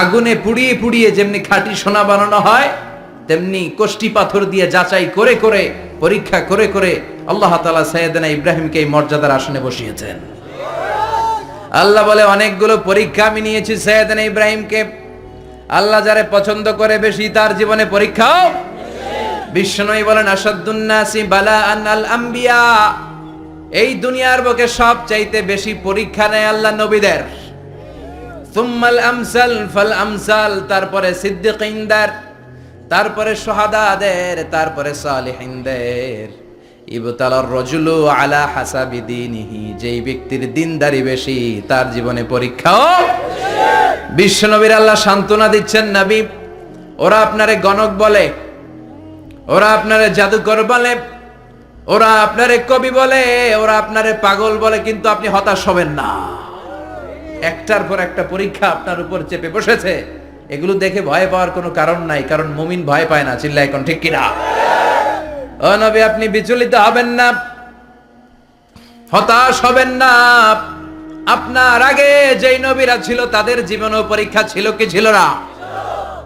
আগুনে পুড়িয়ে পুড়িয়ে যেমনি খাঁটি সোনা বানানো হয়, তেমনি কোষ্টি পাথর দিয়ে যাচাই করে করে, পরীক্ষা করে করে আল্লাহ তালা সৈয়দনা ইব্রাহিমকে এই মর্যাদার আসনে বসিয়েছেন। আল্লাহ বলে, অনেকগুলো পরীক্ষা আমি নিয়েছি সৈয়দনা ইব্রাহিমকে। আল্লাহ যারে পছন্দ করে বেশি তার জীবনে পরীক্ষাও বিষ্ণুই বলেন আসাদুন্নাসি বালা আল আম্বিয়া এই দুনিয়ার বুকে সব চাইতে বেশি পরীক্ষা নেয় আল্লাহ নবীদের। আমসাল ফাল আমসাল, তারপরে সিদ্দিকিনদের, তারপরে তারপরে সালিহিনদের। ইবতালার রজুলু আলা হাসাবি দীনিহি, যেই ব্যক্তির দিনদারি বেশি, তার জীবনে পরীক্ষাও বিশ্বনবীর আল্লাহ সান্ত্বনা দিচ্ছেন নবী। ওরা আপনারে গণক বলে, ওরা আপনারে জাদুকর বলে, ওরা আপনারে কবি বলে, ওরা আপনারে পাগল বলে, কিন্তু আপনি হতাশ হবেন না। একটার পর একটা পরীক্ষা আপনার উপর চেপে বসেছে। এগুলো দেখে ভয় পাওয়ার কোনো কারণ নাই, কারণ মুমিন ভয় পায় না চিল্লা এখন ঠিক কিনা? ও নবী, আপনি বিচলিত হবেন না, হতাশ হবেন না। আপনার আগে যেই নবীরা ছিল, তাদের জীবনেও পরীক্ষা ছিল কি ছিল না?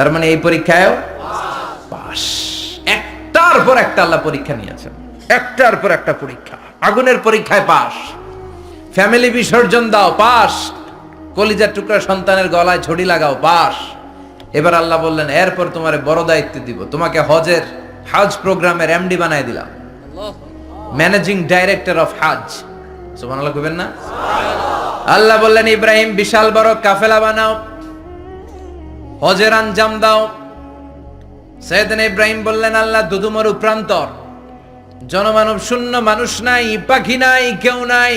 তার মানে এই পরীক্ষায় পাস একটার পর একটা আল্লাহ পরীক্ষা নিয়েছেন। একটার পর একটা পরীক্ষা। আগুনের পরীক্ষায় পাস ফ্যামিলি বিসর্জন দাও পাস কলিজার টুকরা সন্তানের গলায় ছড়ি লাগাও পাস এবার আল্লাহ বললেন, এরপর তোমার বড় দায়িত্ব দিব। তোমাকে হজের হাজ প্রোগ্রামের এমডি বানায় দিলাম। ম্যানেজিং ডাইরেক্টর অফ হাজ। সুবহানাল্লাহ কইবেন না? আল্লাহ বললেন, ইব্রাহিম, বিশাল বড় কাফেলা বানাও। হজের আঞ্জাম দাও। সৈয়দনা ইব্রাহিম বললেন, আল্লাহ দুদুমরু প্রান্তর জনমানব শূন্য মানুষ নাই, পাখি নাই, কেউ নাই।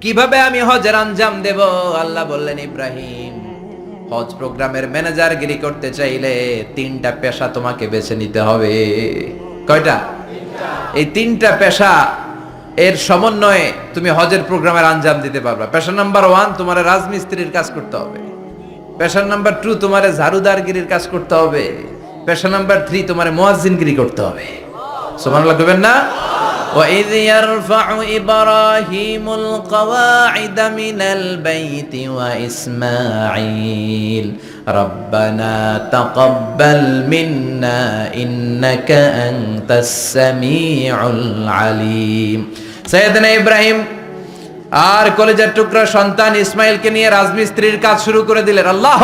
কীভাবে আমি হজের আঞ্জাম দেব? আল্লাহ বললেন, ইব্রাহিম, হজ প্রোগ্রামের ম্যানেজার গিরি করতে চাইলে তিনটা পেশা তোমাকে বেছে নিতে হবে। কয়টা? এই তিনটা পেশা, এর সমন্বয়ে তুমি হজের প্রোগ্রামের আঞ্জাম দিতে পারবা। পেশা নাম্বার ওয়ান, তোমার রাজমিস্ত্রির কাজ করতে হবে। পেশা নাম্বার টু তোমার ঝাড়ুদারগিরির কাজ করতে হবে পেশা নাম্বার থ্রি তোমার মোয়াজিনগিরি করতে হবে সুবহানাল্লাহ কইবেন না وإذ يرفع إبراهيم القواعد من البيت وإسماعيل ربنا تقبل منا إنك أنت السميع العليم سيدنا إبراهيم আর কলেজের টুকরা সন্তান ইসমাইলকে নিয়ে রাজমিস্ত্রির কাজ শুরু করে দিলেন। আল্লাহ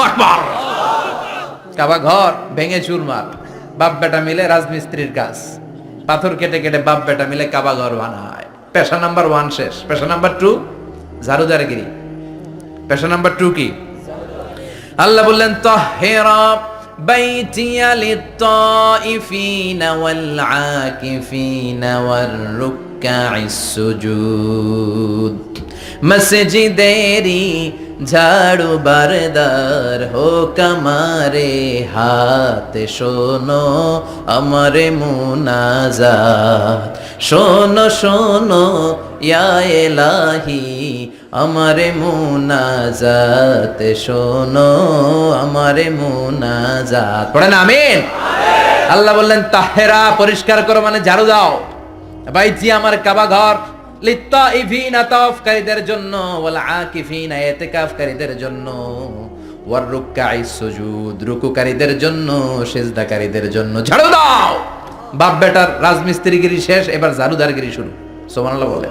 কাবা ঘর ভেঙে চুরমার। বাপ বেটা মিলে রাজমিস্ত্রির কাজ। পাথর কেটে কেটে বাপ বেটা মিলে কাবা ঘর বানায়। পেশা নাম্বার ওয়ান শেষ। পেশা নাম্বার টু, ঝাড়ুদারগিরি। পেশা নাম্বার টু কি? আল্লাহ বললেন তহেরা بيتي للطائفين والعاكفين والركع السجود মসজিদেরি ঝাড়ু বারদার হোক আমারে হাত শোনো আমারে মুনাজাত শোনো শোনো ইয়া এলাহি আমারে মুনাজাত, শোনো আমারে মুনাজাত। পড়েন আমিন? আল্লাহ বললেন, তাহেরা পরিষ্কার করো মানে ঝাড়ু দাও। বাইজি, আমার কাবা ঘর। জন্য জন্য। জন্য জন্য। ঝাড়ু দাও! বাপ বেটার রাজমিস্ত্রিগিরি শেষ, এবার ঝাড়ুদারগিরি শুরু। সুবহানাল্লাহ বলেন।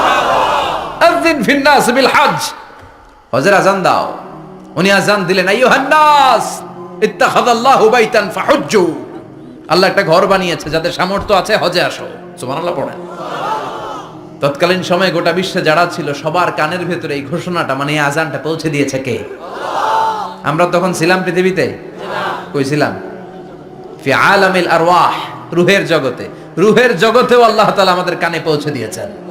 তৎকালীন সময়ে গোটা বিশ্বে যারা ছিল, সবার কানের ভেতরে এই ঘোষণাটা মানে আজানটা পৌঁছে দিয়েছে কে? আমরা তখন ছিলাম পৃথিবীতে? কই ছিলাম? ফি আলামিল আরওয়াহ, রুহের জগতে। রুহের জগতেও আল্লাহ তাআলা আমাদের কানে পৌঁছে দিয়েছেন।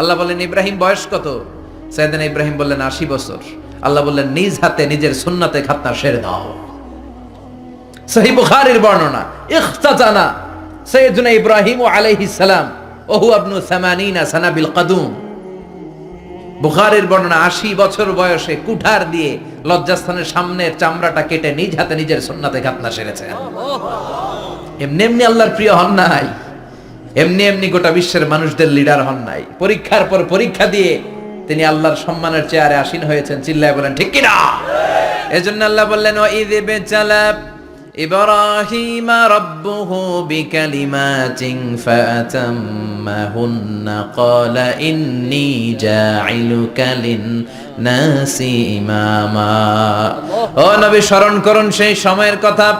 আল্লাহ বললেন ইব্রাহিম, বয়স কত? সাইদান ইব্রাহিম বললেন, আশি বছর। আল্লাহ বললেন, নিজ হাতে, নিজের সুন্নাতে খাতনা সেরে দাও। সহি বুখারীর বর্ণনা ইখতাজানা সৈয়দুনা ইব্রাহিম আলাইহিস সালাম, ওহু আবনু সামানিনা সানাবিল কাদুম। বুখারের বর্ণনা, আশি বছর বয়সে কুঠার দিয়ে লজ্জাস্থানের সামনের চামড়াটা কেটে নিজ হাতে নিজের সন্নাতে খাতনা সেরেছেন এমনি এমনি আল্লাহর প্রিয় হন নাই। এমনি এমনি গোটা বিশ্বের মানুষদের লিডার হন নাই পরীক্ষার পর পরীক্ষা দিয়ে তিনি আল্লাহর সম্মানের চেয়ারে আসীন হয়েছেন চিল্লায় বলেন ঠিক কিনা এজন্য আল্লাহ বললেন ও ঈদ বেচালাব إبراهيم ربه بكلمات فأتمهن قال إني جاعلك للناس إماما ও নবী স্মরণ করুন সেই সময়ের কথা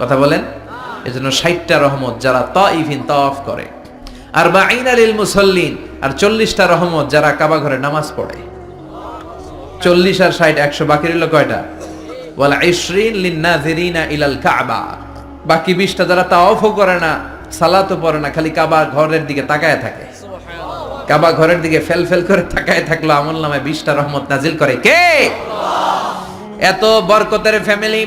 কথা বলেন? এজন্য ষাটটা রহমত যারা ত তাইফিন, তাওয়াফ করে। আর বা আলিল মুসল্লিন, আর চল্লিশটা রহমত যারা কাবা ঘরে নামাজ পড়ে। চল্লিশ আর ষাট একশো, বাকি রইল কয়টা? বলা ইসরিন লিন্নাজিরিনা ইলাল কাবা। বাকি বিশটা যারা তাওয়াফও করে না, সালাতও পড়ে না, খালি কাবা ঘরের দিকে তাকায় থাকে। কাবা ঘরের দিকে ফেল ফেল করে তাকায় থাকল, আমল নামে বিশটা রহমত নাজিল করে কে? এত বরকতের ফ্যামিলি